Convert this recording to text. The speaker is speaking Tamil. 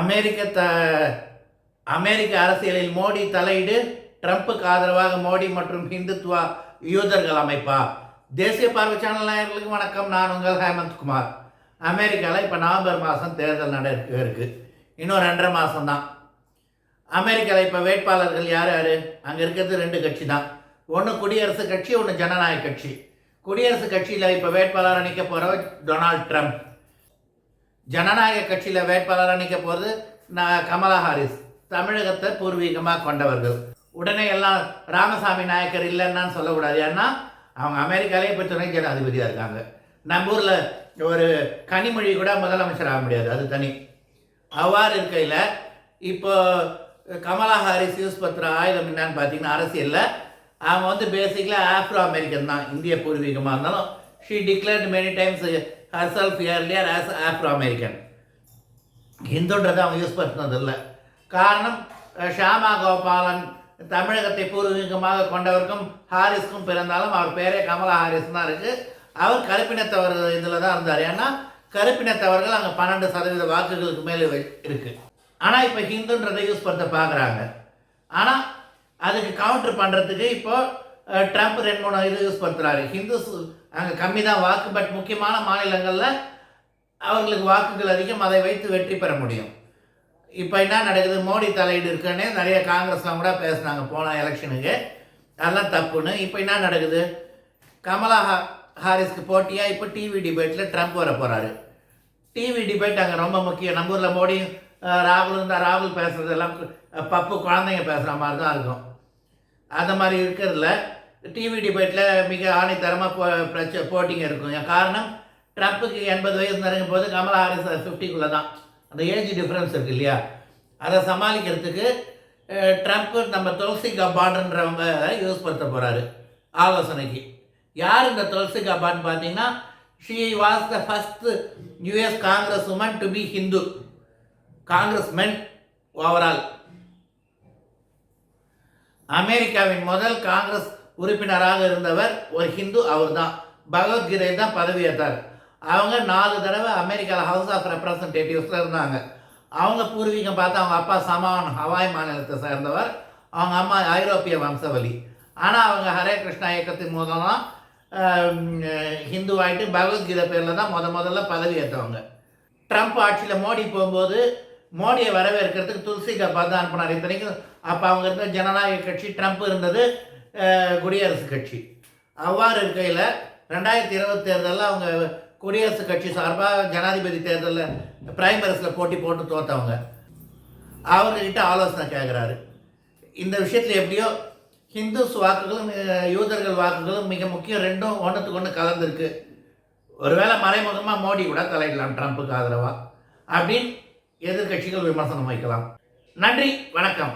அமெரிக்க த அமெரிக்க அரசியலில் மோடி தலையீடு ட்ரம்ப்புக்கு ஆதரவாக மோடி மற்றும் ஹிந்துத்வா யூதர்கள் அமைப்பா தேசிய பார்வை சேனல் நேயர்களுக்கு வணக்கம். நான் உங்கள் ஹேமந்த் குமார். அமெரிக்காவில் இப்போ நவம்பர் மாதம் தேர்தல் நடக்க இருக்குது இன்னும் ரெண்டரை மாதம் தான் அமெரிக்காவில் இப்போ வேட்பாளர்கள் யார் யார்? அங்கே இருக்கிறது ரெண்டு கட்சி தான் ஒன்று குடியரசுக் கட்சி ஒன்று ஜனநாயக கட்சி. குடியரசுக் கட்சியில் இப்போ வேட்பாளராக நிற்க போகிறவர் டொனால்ட் ட்ரம்ப். ஜனநாயக கட்சியில் வேட்பாளராக நிற்க போகிறது நான் கமலா ஹாரிஸ் தமிழகத்தை பூர்வீகமாக கொண்டவர்கள். உடனே எல்லாம் ராமசாமி நாயக்கர் இல்லைன்னு சொல்லக்கூடாது. ஏன்னா அவங்க அமெரிக்காலே இப்போ துணை ஜனாதிபதியாக இருக்காங்க. நம்ம ஊரில் ஒரு கனிமொழி கூட முதலமைச்சர் ஆக முடியாது அது தனி. அவ்வாறு இருக்கையில் இப்போ கமலா ஹாரிஸ் யூஸ் பத்திர ஆயுதம் என்னன்னு பார்த்தீங்கன்னா அரசியலில் அவங்க வந்து பேசிக்கலாக ஆஃப்ரோ அமெரிக்கன் தான். இந்திய பூர்வீகமாக இருந்தாலும் she declared many times herself earlier as Afro American ஹிந்துன்றதை அவங்க யூஸ் பண்ணுறதில்லை காரணம் ஷாமா ஷியாமா கோபாலன் தமிழகத்தை பூர்வீகமாக கொண்டவருக்கும் ஹாரிஸ்க்கும் பிறந்தாலும் அவர் பேரே கமலா ஹாரிஸ் தான் இருக்குது அவர் கருப்பினத்தவர் இதில் தான் இருந்தார் ஏன்னா கருப்பினத்தவர்கள் அங்கே பன்னெண்டு சதவீத வாக்குகளுக்கு மேலே இருக்குது ஆனால் இப்போ ஹிந்துன்றதை யூஸ் பண்ண பார்க்குறாங்க ஆனால் அதுக்கு கவுண்டர் பண்ணுறதுக்கு இப்போது ட்ரம்ப் ரெண்டு மூணு இது யூஸ் பண்ணுறாரு ஹிந்துஸ் அங்கே கம்மி தான் வாக்கு பட் முக்கியமான மாநிலங்களில் அவர்களுக்கு வாக்குகள் அதிகம் அதை வைத்து வெற்றி பெற முடியும். இப்போ என்ன நடக்குது? மோடி தலையீடு இருக்குன்னு நிறைய காங்கிரஸ்லாம் கூட பேசுனாங்க போன எலெக்ஷனுக்கு அதெல்லாம் தப்புன்னு. இப்போ என்ன நடக்குது? கமலா ஹா ஹாரிஸ்க்கு போட்டியாக இப்போ டிவி டிபேட்டில் ட்ரம்ப் வர போகிறாரு டிவி டிபேட் அங்கே ரொம்ப முக்கியம். நம்ம ஊரில் மோடி ராகுல் இருந்தால் ராகுல் பேசுகிறதெல்லாம் பப்பு குழந்தைங்க பேசுகிற மாதிரி தான் இருக்கும். அந்த மாதிரி இருக்கிறதுல டிவி டிபேட்டில் மிக ஆணைத்தரமாக போ பிரச்ச போட்டிங்க இருக்கும். காரணம் ட்ரம்ப்புக்கு எண்பது வயசு நெருங்கும் போது கமலா ஹாரிஸ் ஃபிஃப்டிக்குள்ளே தான் அந்த ஏஜ் டிஃப்ரென்ஸ் இருக்குது இல்லையா? அதை சமாளிக்கிறதுக்கு ட்ரம்ப் நம்ம துளசி கபாடுன்றவங்க யூஸ் படுத்த போகிறாரு ஆலோசனைக்கு. யார் இந்த துளசி கபான்னு பார்த்தீங்கன்னா she was the first US Congress woman to be Hindu Congress men overall அமெரிக்காவின் முதல் காங்கிரஸ் உறுப்பினராக இருந்தவர் ஒரு ஹிந்து அவர் தான் பகவத்கீதை தான் பதவியேற்றார் அவங்க நாலு தடவை அமெரிக்காவில் ஹவுஸ் ஆஃப் ரெப்ரசன்டேட்டிவ்ஸில் இருந்தாங்க. அவங்க பூர்வீகம் பார்த்து அவங்க அப்பா சமான் ஹவாய் மாநிலத்தை சேர்ந்தவர். அவங்க அம்மா ஐரோப்பிய வம்சவலி ஆனால் அவங்க ஹரே கிருஷ்ணா இயக்கத்தின் மூலம் ஹிந்துவாயிட்டு ஆகிட்டு பகவத்கீதை பேரில் தான் முத முதல்ல பதவியேற்றவங்க ட்ரம்ப் ஆட்சியில் மோடி போகும்போது மோடியை வரவேற்கிறதுக்கு துளசி கபாத் தான் அனுப்பினார். இத்தனைக்கும் அப்போ அவங்க இருந்த ஜனநாயக கட்சி ட்ரம்ப் இருந்தது. குடியரசு கட்சி. அவ்வாறு இருக்கையில் ரெண்டாயிரத்தி இருபது தேர்தலில் அவங்க குடியரசு கட்சி சார்பாக ஜனாதிபதி தேர்தலில் பிரைமரிஸில் போட்டி போட்டு தோற்றவங்க அவர்கிட்ட ஆலோசனை கேட்குறாரு இந்த விஷயத்தில் எப்படியோ ஹிந்துஸ் வாக்குகளும் யூதர்கள் வாக்குகளும் மிக முக்கியம் ரெண்டும் ஒன்றுத்துக்கு ஒன்று கலந்துருக்கு. ஒருவேளை மறைமுகமாக மோடி கூட தலையிடலாம் ட்ரம்ப்புக்கு ஆதரவாக அப்படின்னு எதிர்க்கட்சிகள் விமர்சனம் வைக்கலாம். நன்றி வணக்கம்.